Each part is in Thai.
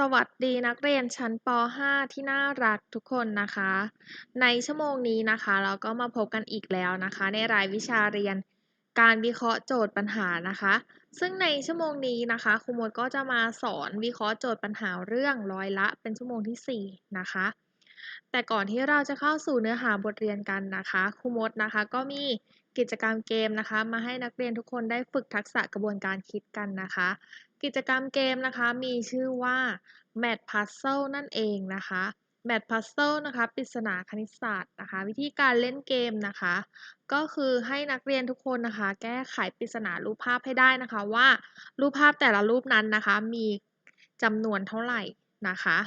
สวัสดีนักเรียนชั้นป .5 ที่น่ารักทุกคนนะคะ ในชั่วโมงนี้นะคะ เราก็มาพบกันอีกแล้วนะคะ ในรายวิชาเรียนการวิเคราะห์โจทย์ปัญหานะคะ ซึ่งในชั่วโมงนี้นะคะครูมดก็จะมาสอนวิเคราะห์โจทย์ปัญหาเรื่องร้อยละเป็นชั่วโมงที่ 4 นะคะ แต่ก่อนที่เราจะเข้าสู่เนื้อหาบทเรียนกันนะคะครูมดนะคะก็มีกิจกรรมเกมนะคะ มาให้นักเรียนทุกคนได้ฝึกทักษะกระบวนการคิดกันนะคะ กิจกรรมเกมนะคะมีชื่อว่า Math Puzzle นั่นเองนะคะ Math Puzzle นะคะปริศนาคณิตศาสตร์นะคะ วิธีการเล่นเกมนะคะ ก็คือให้นักเรียนทุกคนนะคะ แก้ไขปริศนารูปภาพให้ได้นะคะว่า รูปภาพแต่ละรูปนั้นนะคะ มีจำนวนเท่าไหร่นะคะ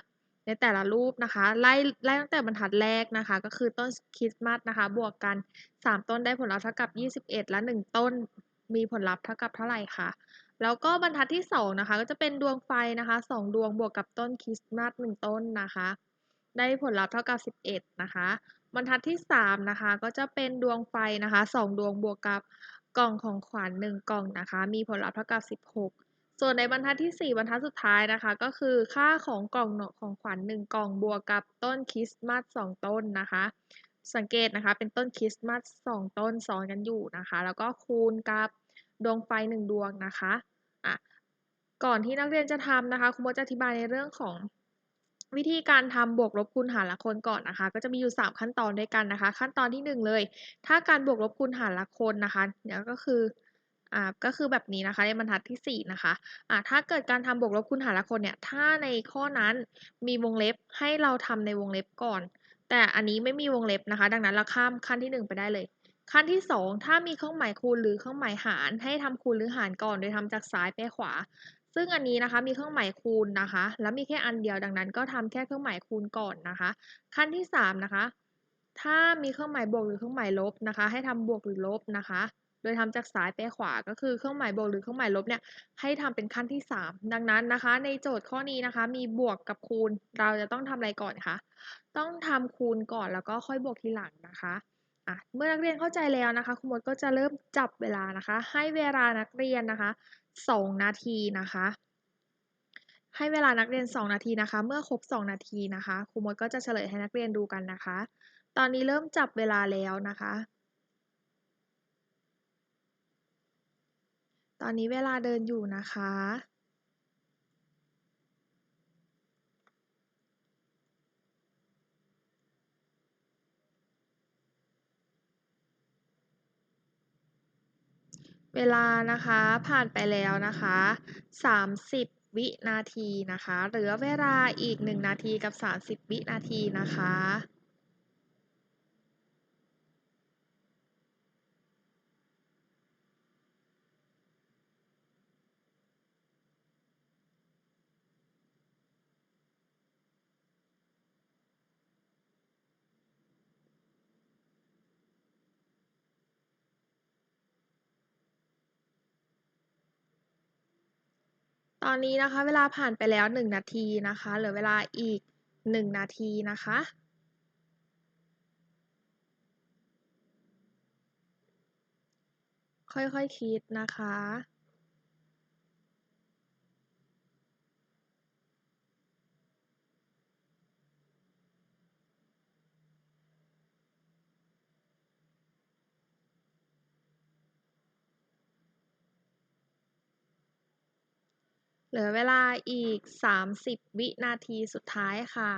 ในแต่ละรูปนะคะไล่ไล่ตั้งแต่บรรทัดแรกนะคะ ก็คือต้นคริสต์มาสนะคะ บวกกัน 3 ต้นได้ผลลัพธ์เท่ากับ 21 และ 1 ต้นมีผลลัพธ์เท่ากับเท่าไหร่คะ แล้วก็บรรทัดที่2นะคะก็จะเป็นดวงไฟนะคะ 2 ดวงบวกกับต้นคริสต์มาส1ต้นนะคะ ได้ผลลัพธ์เท่ากับ 11 นะคะ บรรทัดที่3นะคะก็จะเป็นดวงไฟนะคะ 2 ดวงบวกกับกล่องของขวัญ1กล่องนะคะ มีผลลัพธ์เท่ากับ 16 ส่วนในบรรทัดที่ 4 บรรทัดสุดท้ายนะคะ ก็คือค่าของกล่องของขวัญ1กล่องบวกกับต้นคริสต์มาส2ต้นนะคะ สังเกตนะคะเป็นต้นคริสต์มาส2ต้นซ้อนกันอยู่นะคะ แล้วก็คูณกับ ดวงไฟ1ดวงนะคะอะก่อนที่นักเรียนจะทำนะคะครูมดจะอธิบายในเรื่องของวิธีการทำบวกลบคูณหารละคนก่อนนะคะ ก็จะมีอยู่ 3 ขั้นตอนด้วยกันนะคะ ขั้นตอนที่ 1 เลย ถ้าการบวกลบคูณหารละคนนะคะเนี่ยก็คืออ่าก็คือแบบนี้นะคะในบรรทัดที่ 4 นะคะอ่าถ้าเกิดการทำบวกลบคูณหารละคนเนี่ยถ้าในข้อนั้นมีวงเล็บให้เราทำในวงเล็บก่อน แต่อันนี้ไม่มีวงเล็บนะคะ ดังนั้นเราข้ามขั้นที่ 1 ไปได้เลย ขั้นที่ 2 ถ้ามีเครื่องหมายคูณหรือเครื่องหมายหาร ให้ทำคูณหรือหารก่อน โดยทำจากซ้ายไปขวา ซึ่งอันนี้นะคะมีเครื่องหมายคูณนะคะ แล้วมีแค่อันเดียวดังนั้น ก็ทำแค่เครื่องหมายคูณก่อนนะคะ ขั้นที่ 3 นะคะ ถ้ามีเครื่องหมายบวกหรือเครื่องหมายลบนะคะ ให้ทำบวกหรือลบนะคะโดยทำจากซ้ายไปขวาก็คือเครื่องหมายบวกหรือเครื่องหมายลบเนี่ยให้ทำเป็นขั้นที่ 3 ดังนั้นนะคะ ในโจทย์ข้อนี้นะคะ มีบวกกับคูณเราจะต้องทำอะไรก่อนคะต้องทำคูณก่อนแล้วก็ค่อยบวกทีหลังนะคะ อะเมื่อนักเรียนเข้าใจแล้วนะคะครูมดก็จะเริ่มจับเวลานะคะ ให้เวลานักเรียนนะคะ2นาทีนะคะ ให้เวลานักเรียน 2 นาทีนะคะ เมื่อครบ 2 นาทีนะคะครูมดก็จะเฉลยให้นักเรียนดูกันนะคะ ตอนนี้เริ่มจับเวลาแล้วนะคะ ตอนนี้เวลาเดินอยู่นะคะ เวลานะคะผ่านไปแล้วนะคะ 30 วินาทีนะคะ เหลือเวลาอีก 1 นาทีกับ 30 วินาทีนะคะ ตอนนี้นะคะเวลาผ่านไปแล้ว 1 นาทีนะคะเหลือเวลาอีก 1 นาทีนะคะค่อยๆคคิดนะคะ ลือเวลาอีก 30 วินาทีสุดท้ายค่ะ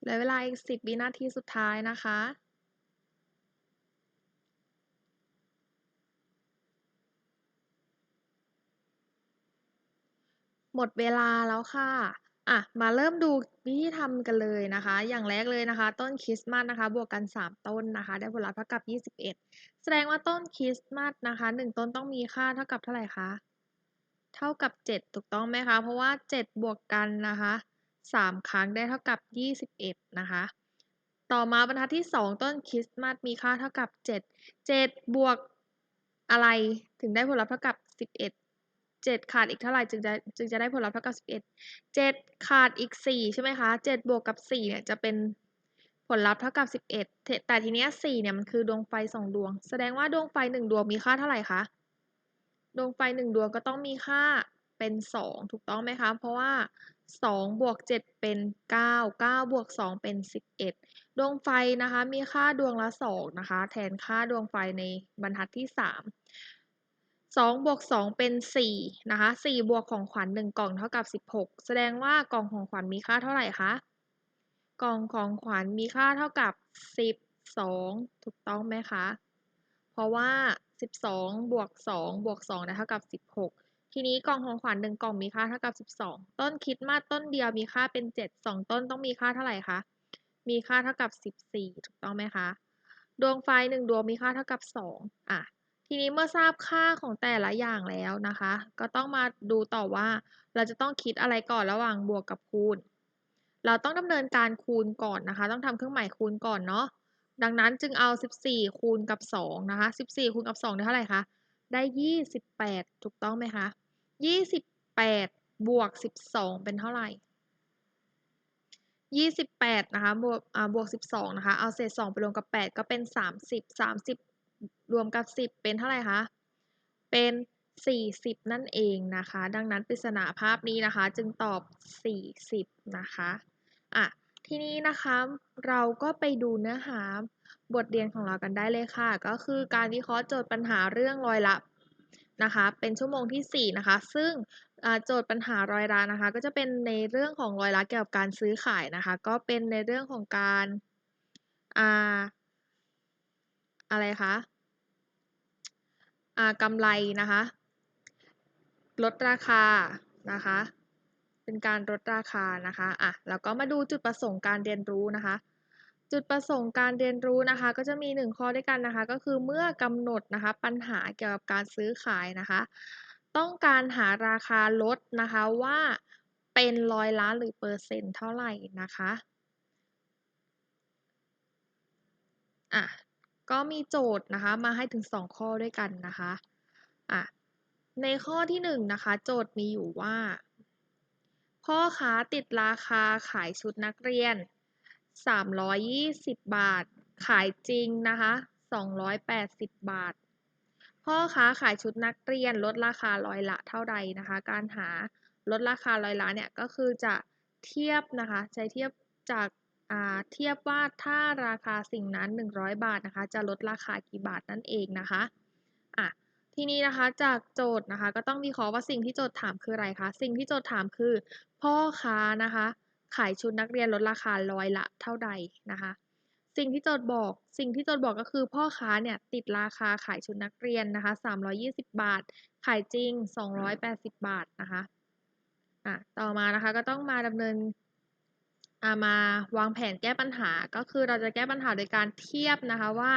เหลือเวลาอีก 10 วินาทีสุดท้ายนะคะ มดเวลาแล้วค่ะอะมาเริ่มดูวิธีทำกันเลยนะคะ อย่างแรกเลยนะคะ ต้นคริสต์มาสนะคะ บวกกัน 3 ต้นนะคะ ได้ผลลัพธ์เท่ากับ 21 แสดงว่าต้นคริสต์มาสนะคะ 1 ต้นต้องมีค่าเท่ากับเท่าไหร่คะเท่ากับ 7 ถูกต้องไหมคะ เพราะว่า 7 บวกกันนะคะ 3 ครั้งได้เท่ากับ 21 นะคะ ต่อมาบรรทัดที่ 2 ต้นคริสต์มาสมีค่าเท่ากับ 7 7 บวกอะไรถึงได้ผลลัพธ์เท่ากับ 11 เจ็ดขาดอีกเท่าไหร่จึงจะจึงจะได้ผลลัพธ์เท่ากับสิบเอ็ดเจ็ดขาดอีกสี่ใช่ไหมคะเจ็ดบวกกับสี่เนี่ยจะเป็นผลลัพธ์เท่ากับสิบเอ็ดแต่ทีเนี้ยสี่เนี่ยมันคือดวงไฟสองดวง แสดงว่าดวงไฟหนึ่งดวงมีค่าเท่าไหร่คะดวงไฟหนึ่งดวงก็ต้องมีค่าเป็นสองถูกต้องไหมคะ เพราะว่าสองบวกเจ็ดเป็นเก้าเก้าบวกสองเป็นสิบเอ็ดดวงไฟนะคะมีค่าดวงละสองนะคะ แทนค่าดวงไฟในบรรทัดที่สาม สองบวกสองเป็นสี่นะคะสี่บวกของขวัญหนึ่งกล่องเท่ากับสิบหกแสดงว่ากล่องของขวัญมีค่าเท่าไหร่คะ กล่องของขวัญมีค่าเท่ากับสิบสองถูกต้องไหมคะ เพราะว่าสิบสองบวกสองบวกสองได้เท่ากับสิบหกทีนี้กล่องของขวัญหนึ่งกล่องมีค่าเท่ากับสิบสองต้นคิดมาต้นเดียวมีค่าเป็นเจ็ดสองต้นต้องมีค่าเท่าไหร่คะ มีค่าเท่ากับสิบสี่ถูกต้องไหมคะ ดวงไฟหนึ่งดวงมีค่าเท่ากับสองอะ ทีนี้เมื่อทราบค่าของแต่ละอย่างแล้วนะคะ ก็ต้องมาดูต่อว่า เราจะต้องคิดอะไรก่อนระหว่างบวกกับคูณ เราต้องดำเนินการคูณก่อนนะคะ ต้องทำเครื่องหมายคูณก่อนเนาะดังนั้นจึงเอา 14 คูณกับ 2 นะคะ 14 คูณกับ 2 ได้เท่าไหร่คะ ได้ 28 ถูกต้องไหมคะ 28 บวก 12 เป็นเท่าไหร่ 28 นะคะ บวก อ่า บวก 12 นะคะ เอาเศษ 2 ไปรวมกับ 8 ก็เป็น 30 30 รวมกับ 10 เป็นเท่าไหร่คะ เป็น 40 นั่นเองนะคะ ดังนั้นปริศนาภาพนี้นะคะจึงตอบ 40 นะคะอะทีนี้นะคะเราก็ไปดูเนื้อหาบทเรียนของเรากันได้เลยค่ะ ก็คือการวิเคราะห์โจทย์ปัญหาเรื่องรอยละนะคะ เป็นชั่วโมงที่ 4 นะคะ ซึ่งโจทย์ปัญหารอยละนะคะ ก็จะเป็นในเรื่องของรอยละเกี่ยวกับการซื้อขายนะคะ ก็เป็นในเรื่องของการอ่าอะไรคะ กำไรนะคะ ลดราคานะคะ เป็นการลดราคานะคะอะแล้วก็มาดูจุดประสงค์การเรียนรู้นะคะ จุดประสงค์การเรียนรู้นะคะ ก็จะมี 1 ข้อด้วยกันนะคะ ก็คือเมื่อกำหนดนะคะ ปัญหาเกี่ยวกับการซื้อขายนะคะ ต้องการหาราคาลดนะคะว่าเป็นร้อยล้านหรือเปอร์เซ็นต์เท่าไหร่นะคะอะ ก็มีโจทย์นะคะมาให้ถึง 2 ข้อด้วยกันนะคะอะในข้อที่1นะคะโจทย์มีอยู่ว่า พ่อค้าติดราคาขายชุดนักเรียน 320 บาท ขายจริงนะคะ280 บาท พ่อค้าขายชุดนักเรียนลดราคาร้อยละเท่าใดนะคะ การหาลดราคาร้อยละเนี่ยก็คือจะเทียบนะคะใช้เทียบจาก เทียบว่าถ้าราคาสิ่งนั้น 100 บาทนะคะ จะลดราคากี่บาทนั่นเองนะคะอะทีนี้นะคะจากโจทย์นะคะ ก็ต้องวิเคราะห์ว่าสิ่งที่โจทย์ถามคืออะไรคะสิ่งที่โจทย์ถามคือ พ่อค้านะคะ ขายชุดนักเรียนลดราคาร้อยละเท่าใดนะคะ สิ่งที่โจทย์บอกสิ่งที่โจทย์บอกก็คือ พ่อค้าเนี่ยติดราคาขายชุดนักเรียนนะคะ 320 บาท ขายจริง 280 บาทนะคะอะต่อมานะคะก็ต้องมาดำเนิน มาวางแผนแก้ปัญหาก็คือเราจะแก้ปัญหาโดยการเทียบนะคะว่า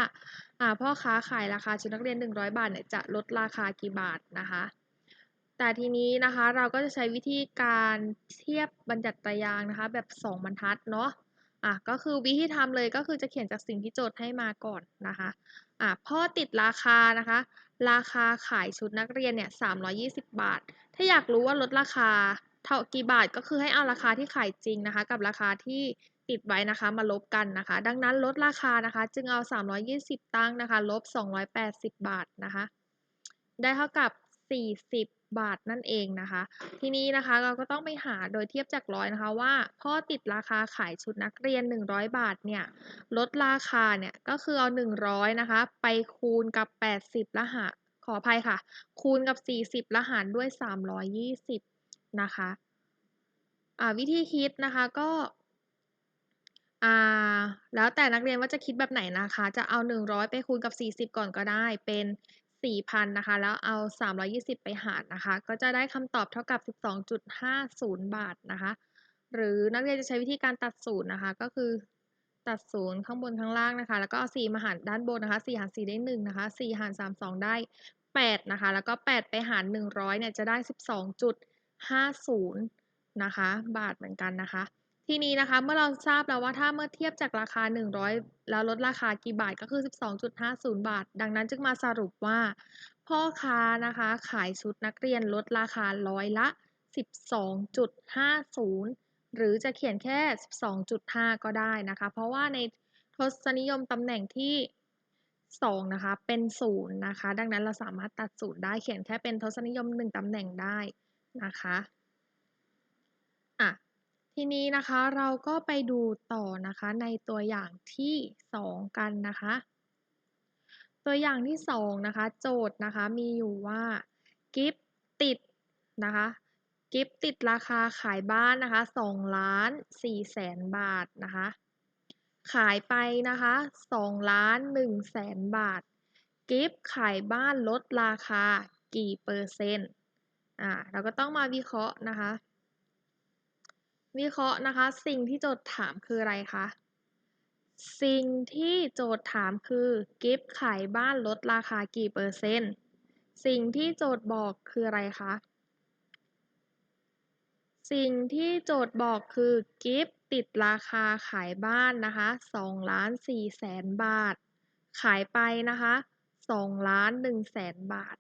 พ่อค้าขายราคาชุดนักเรียน 100 บาทเนี่ยจะลดราคากี่บาทนะคะแต่ทีนี้นะคะเราก็จะใช้วิธีการเทียบบรรจัดตารางนะคะ แบบ 2 บรรทัดเนาะอะก็คือวิธีทำเลยก็คือจะเขียนจากสิ่งที่โจทย์ให้มาก่อนนะคะอะพ่อติดราคานะคะ ราคาขายชุดนักเรียนเนี่ย320 บาท ถ้าอยากรู้ว่าลดราคา เท่ากี่บาทก็คือให้เอาราคาที่ขายจริงนะคะ กับราคาที่ติดไว้นะคะมาลบกันนะคะ ดังนั้นลดราคานะคะ จึงเอา 320 ตั้งนะคะลบ 280 บาทนะคะ ได้เท่ากับ 40 บาทนั่นเองนะคะ ทีนี้นะคะเราก็ต้องไปหาโดยเทียบจากร้อยนะคะว่าพ่อติดราคาขายชุดนักเรียน 100 บาทเนี่ยลดราคาเนี่ยก็คือเอา 100 นะคะ ไปคูณกับ 80ล้วหารขออภัยค่ะ คูณกับ 40ล้วหารด้วย 320 นะคะวิธีคิดนะคะก็แล้วแต่นักเรียนว่าจะคิดแบบไหนนะคะ จะเอา 100 ไปคูณกับ 40 ก่อนก็ได้เป็น 4,000 นะคะ แล้วเอา 320 ไปหารนะคะ ก็จะได้คำตอบเท่ากับ 12.50 บาทนะคะ หรือนักเรียนจะใช้วิธีการตัดศูนย์นะคะ ก็คือตัดศูนย์ข้างบนข้างล่างนะคะ แล้วก็เอา4มาหารด้านบนนะคะ 4 หาร 4 ได้ 1 นะคะ 4 หาร 3 2 ได้ 8 นะคะ แล้วก็ 8 ไปหาร 100 เนี่ยจะได้ 50 นะคะ บาทเหมือนกันนะคะ ทีนี้นะคะเมื่อเราทราบแล้วว่าถ้าเมื่อเทียบจากราคา 100 แล้วลดราคากี่บาทก็คือ 12.50 บาท ดังนั้นจึงมาสรุปว่า พ่อค้านะคะขายชุดนักเรียนลดราคาร้อยละ 12.50 หรือจะเขียนแค่ 12.5 ก็ได้นะคะ เพราะว่าในทศนิยมตำแหน่งที่2นะคะเป็น0นะคะ ดังนั้นเราสามารถตัด0ได้เขียนแค่เป็นทศนิยม 1ตำแหน่งได้ นะคะอะทีนี้นะคะเราก็ไปดูต่อนะคะในตัวอย่างที่ 2 กันนะคะ ตัวอย่างที่ 2 นะคะ โจทย์นะคะมีอยู่ว่ากิฟติดนะคะกิฟติดราคาขายบ้านนะคะ2ล้าน4แสนบาทนะคะ ขายไปนะคะ2ล้าน1แสนบาท กิฟขายบ้านลดราคากี่เปอร์เซ็นต์ อ่าเราก็ต้องมาวิเคราะห์นะคะ วิเคราะห์นะคะ สิ่งที่โจทย์ถามคืออะไรคะ สิ่งที่โจทย์ถามคือกิฟขายบ้านลดราคากี่เปอร์เซ็นต์ สิ่งที่โจทย์บอกคืออะไรคะ สิ่งที่โจทย์บอกคือกิฟติดราคาขายบ้านนะคะ2ล้าน4แสนบาท ขายไปนะคะ2ล้าน1แสนบาท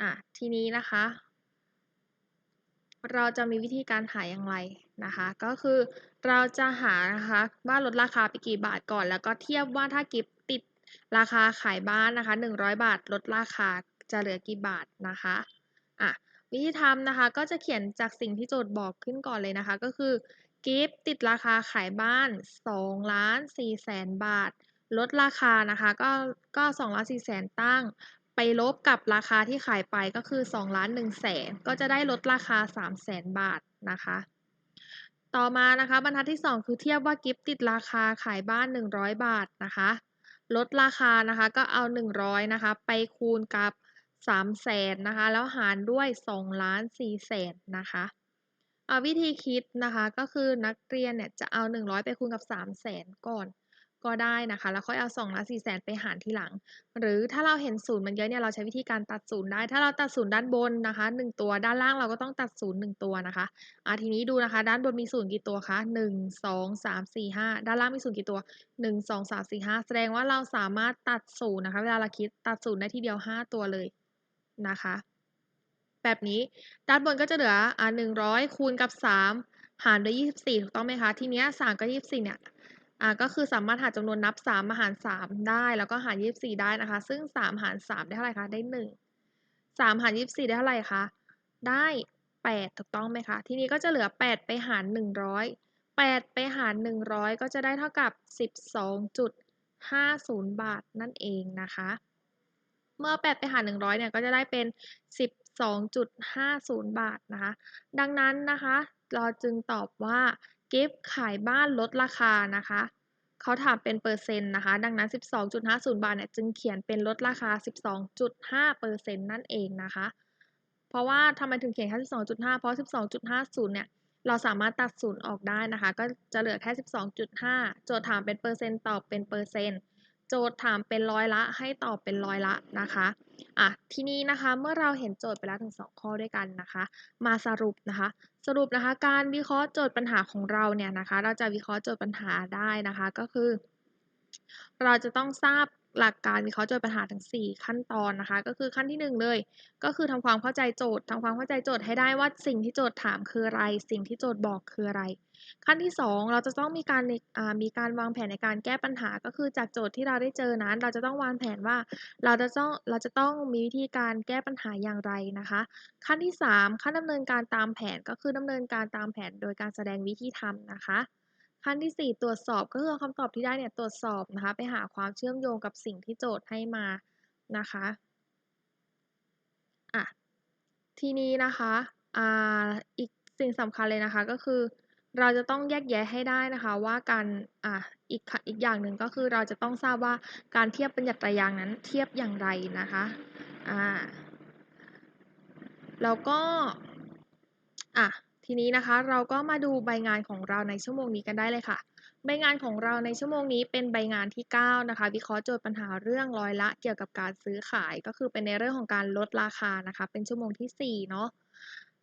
อะทีนี้นะคะ เราจะมีวิธีการหาอย่างไรนะคะ ก็คือเราจะหานะคะว่าลดราคาไปกี่บาทก่อน แล้วก็เทียบว่าถ้ากิฟติดราคาขายบ้านนะคะ 100 บาท ลดราคาจะเหลือกี่บาทนะคะอะวิธีทำนะคะก็จะเขียนจากสิ่งที่โจทย์บอกขึ้นก่อนเลยนะคะ ก็คือกิฟติดราคาขายบ้าน2ล้าน4แสนบาท ลดราคานะคะ ก็ก็2ล้าน4แสนตั้ง ไปลบกับราคาที่ขายไปก็คือ2ล้าน1แสนก็จะได้ลดราคา3แสนบาทนะคะ ต่อมานะคะบรรทัดที่ 2 คือเทียบว่ากิฟต์ติดราคาขายบ้าน 100 บาทนะคะ ลดราคานะคะก็เอา 100นะคะไปคูณกับสามแสนนะคะแล้วหารด้วยสองล้านสี่แสนนะคะเอาวิธีคิดนะคะก็คือนักเรียนเนี่ยจะเอา 100 ไปคูณกับ3 0 0แสนก่อน ก็ได้นะคะ แล้วค่อยเอา2ล้าน4แสนไปหารทีหลัง หรือถ้าเราเห็นศูนย์มันเยอะเนี่ยเราใช้วิธีการตัดศูนย์ได้ ถ้าเราตัดศูนย์ด้านบนนะคะ 1 ตัวด้านล่างเราก็ต้องตัดศูนย์1ตัวนะคะอะทีนี้ดูนะคะ ด้านบนมีศูนย์กี่ตัวคะ1 2 3 4 5 ด้านล่างมีศูนย์กี่ตัว 1 2 3 4 5 แสดงว่าเราสามารถตัดศูนย์นะคะ เวลาเราคิดตัดศูนย์ได้ทีเดียว 5 ตัวเลยนะคะ แบบนี้ด้านบนก็จะเหลืออ่าหนึ่งร้อยคูณกับสามหารด้วยยี่สิบสี่ถูกต้องไหมคะ ทีนี้สามกับยี่สิบสี่เนี่ย อ่าก็คือสามารถหาจำนวนนับสามมาหารสามได้ แล้วก็หารยี่สิบสี่ได้นะคะ ซึ่งสามหารสามได้เท่าไหร่คะ ได้หนึ่งสามหารยี่สิบสี่ได้เท่าไหร่คะ ได้แปดถูกต้องไหมคะ ทีนี้ก็จะเหลือแปดไปหารหนึ่งร้อยแปดไปหารหนึ่งร้อยก็จะได้เท่ากับสิบสองจุดห้าศูนย์บาทนั่นเองนะคะ เมื่อ 8 ไปหาร 100 เนี่ยก็จะได้เป็น 12.50 บาทนะคะ ดังนั้นนะคะ เราจึงตอบว่า กิฟต์ขายบ้านลดราคานะคะเขาถามเป็นเปอร์เซ็นต์นะคะ ดังนั้น 12.50 บาทเนี่ยจึงเขียนเป็นลดราคา 12.5เปอร์เซ็นต์นั่นเองนะคะ เพราะว่าทำไมถึงเขียนแค่12.5 เพราะ 12.50 เนี่ย เราสามารถตัดศูนย์ออกได้นะคะ ก็จะเหลือแค่ 12.5 โจทย์ถามเป็นเปอร์เซ็นต์ตอบเป็นเปอร์เซ็นต์ โจทย์ถามเป็นร้อยละให้ตอบเป็นร้อยละนะคะ อะทีนี้นะคะเมื่อเราเห็นโจทย์ไปแล้วถึงสองข้อด้วยกันนะคะ มาสรุปนะคะ สรุปนะคะ การวิเคราะห์โจทย์ปัญหาของเราเนี่ยนะคะ เราจะวิเคราะห์โจทย์ปัญหาได้นะคะก็คือ เราจะต้องทราบ หลักการวิเคราะห์โจทย์ปัญหาทั้ง 4 ขั้นตอนนะคะ ก็คือขั้นที่ 1 เลย ก็คือทำความเข้าใจโจทย์ทำความเข้าใจโจทย์ให้ได้ว่าสิ่งที่โจทย์ถามคืออะไร สิ่งที่โจทย์บอกคืออะไร ขั้นที่ 2 เราจะต้องมีการมีการวางแผนในการแก้ปัญหา ก็คือจากโจทย์ที่เราได้เจอนั้น เราจะต้องวางแผนว่าเราจะต้องเราจะต้องมีวิธีการแก้ปัญหาอย่างไรนะคะ ขั้นที่ 3 ขั้นดำเนินการตามแผนก็คือดำเนินการตามแผนโดยการแสดงวิธีทำนะคะ ขั้นที่ 4 ตรวจสอบก็คือคำตอบที่ได้เนี่ยตรวจสอบนะคะ ไปหาความเชื่อมโยงกับสิ่งที่โจทย์ให้มานะคะอะทีนี้นะคะอ่าอีกสิ่งสำคัญเลยนะคะก็คือ เราจะต้องแยกแยะให้ได้นะคะว่าการอะอีกอีกอย่างหนึ่งก็คือเราจะต้องทราบว่าการเทียบบัญญัติตรางนั้นเทียบอย่างไรนะคะอ่าแล้วก็อะ ทีนี้นะคะ เราก็มาดูใบงานของเราในชั่วโมงนี้กันได้เลยค่ะ ใบงานของเราในชั่วโมงนี้เป็นใบงานที่ 9 นะคะ วิเคราะห์โจทย์ปัญหาเรื่องร้อยละ เกี่ยวกับการซื้อขายก็คือเป็นในเรื่องของการลดราคานะคะ เป็นชั่วโมงที่4เนาะ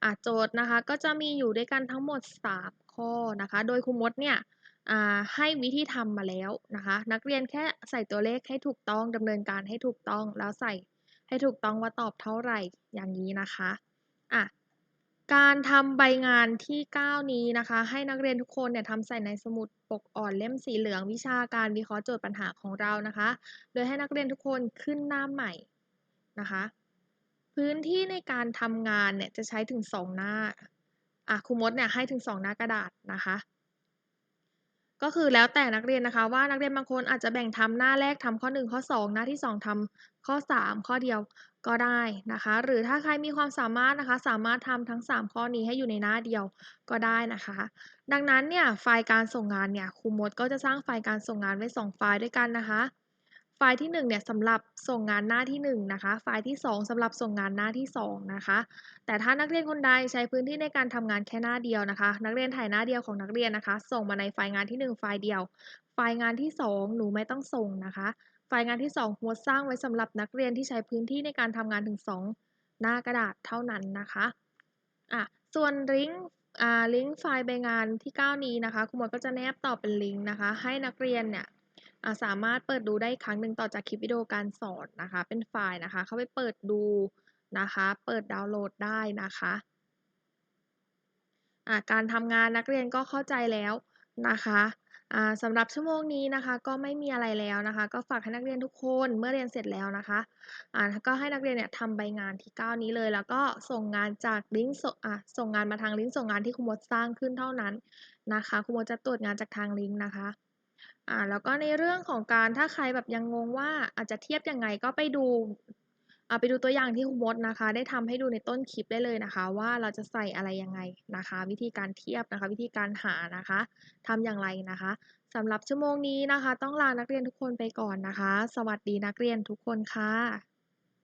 ะโจทย์นะคะก็จะมีอยู่ด้วยกันทั้งหมด 3 ข้อนะคะ โดยครูมดเนี่ยให้วิธีทำมาแล้วนะคะ นักเรียนแค่ใส่ตัวเลขให้ถูกต้องดำเนินการให้ถูกต้องแล้วใส่ให้ถูกต้องว่าตอบเท่าไหร่อย่างนี้นะคะอะ การทำใบงานที่ 9 นี้นะคะ ให้นักเรียนทุกคนเนี่ยทำใส่ในสมุดปกอ่อนเล่มสีเหลืองวิชาการวิเคราะห์โจทย์ปัญหาของเรานะคะ โดยให้นักเรียนทุกคนขึ้นหน้าใหม่นะคะ พื้นที่ในการทำงานเนี่ยจะใช้ถึง 2 หน้าอะครูมดเนี่ยให้ถึง 2 หน้ากระดาษนะคะ ก็คือแล้วแต่นักเรียนนะคะ ว่านักเรียนบางคนอาจจะแบ่งทำหน้าแรกทำข้อ 1 ข้อ 2 หน้าที่ 2ทำข้อ 3 ข้อเดียว ก็ได้นะคะ หรือถ้าใครมีความสามารถนะคะ สามารถทำทั้ง 3 ข้อนี้ให้อยู่ในหน้าเดียวก็ได้นะคะ ดังนั้นเนี่ยไฟล์การส่งงานเนี่ยครูมดก็จะสร้างไฟล์การส่งงานไว้ 2 ไฟล์ด้วยกันนะคะ ฟล์ที่1เนี่ยสำหรับส่งงานหน้าที่1นะคะ ไฟล์ที่ 2สำหรับส่งงานหน้าที่2นะคะ แต่ถ้านักเรียนคนใดใช้พื้นที่ในการทำงานแค่หน้าเดียวนะคะ นักเรียนถ่ายหน้าเดียวของนักเรียนนะคะ ส่งมาในไฟล์งานที่ 1 ไฟล์เดียว ไฟล์งานที่ 2 หนูไม่ต้องส่งนะคะ ไฟล์งานที่2หัวสร้างไว้สำหรับนักเรียนที่ใช้พื้นที่ในการทำงานถึง 2 หน้ากระดาษเท่านั้นนะคะอะส่วนลิงก์ลิงก์ไฟล์ใบงานที่ 9 นี้นะคะครูหมดก็จะแนบต่อเป็นลิงก์นะคะ ให้นักเรียนเนี่ย สามารถเปิดดูได้ครั้งหนึ่งต่อจากคลิปวิดีโอการสอนนะคะ เป็นไฟล์นะคะ เข้าไปเปิดดูนะคะ เปิดดาวน์โหลดได้นะคะะการทำงานนักเรียนก็เข้าใจแล้วนะคะสำหรับชั่วโมงนี้นะคะก็ไม่มีอะไรแล้วนะคะ ก็ฝากให้นักเรียนทุกคนเมื่อเรียนเสร็จแล้วนะคะก็ให้นักเรียนเนี่ยทำใบงานที่ 9 นี้เลย แล้วก็ส่งงานจากลิงก์ส่งงานมาทางลิงก์ส่งงานที่ครูมดสร้างขึ้นเท่านั้นนะคะครูมดจะตรวจงานจากทางลิงก์นะคะ อ่าแล้วก็ในเรื่องของการถ้าใครแบบยังงงว่าอาจจะเทียบยังไงก็ไปดูเอาไปดูตัวอย่างที่ครูมดนะคะ ได้ทำให้ดูในต้นคลิปได้เลยนะคะ ว่าเราจะใส่อะไรยังไงนะคะ วิธีการเทียบนะคะ วิธีการหานะคะทำอย่างไรนะคะสำหรับชั่วโมงนี้นะคะ ต้องลานักเรียนทุกคนไปก่อนนะคะ สวัสดีนักเรียนทุกคนค่ะ